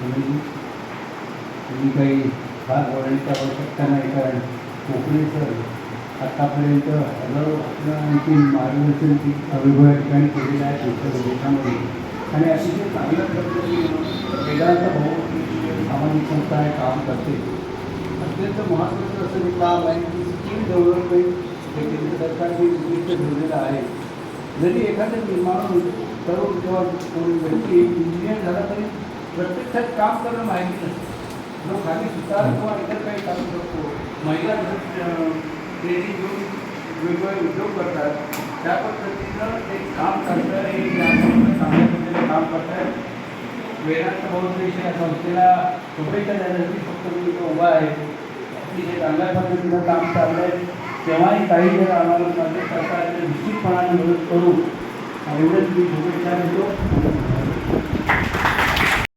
म्हणून तुम्ही काही फार बोलण्याची आवश्यकता नाही कारण कोकणीचं आतापर्यंत हजारो आणखी मार्गदर्शन ती अविभव ठिकाणी केलेलं आहे तुमच्या देशामध्ये. आणि अतिशय चांगल्या पद्धतीने वेदांत भाऊ सामाजिक संस्था हे काम करते अत्यंत महत्त्वाचं असं एक लाभ आहे की स्किल डेव्हलपमेंट हे केंद्र सरकारने उद्दिष्ट ठेवलेलं आहे. जरी एखादं निर्माण तरुण किंवा कोणी व्यक्ती इंजिनियर झाला तरी प्रत्यक्षात काम करणं माहिती नसतं. जो खाली सुतार किंवा इतर काही काम करतो. महिला ट्रेनिंग घेऊन वेगवेगळे उद्योग करतात त्या पद्धतीनं ते काम करतं हे चांगल्या पद्धतीने काम करतात वेदांत फाउंडेशन या संस्थेला शुभेच्छा देण्यासाठी फक्त मी इथं उभा आहे. अतिशय चांगल्या पद्धतीनं काम चाललं आहे तेव्हाही काही जर आम्हाला माझ्या सरकारने निश्चितपणाने मदत करू एवढंच मी शुभेच्छा देतो.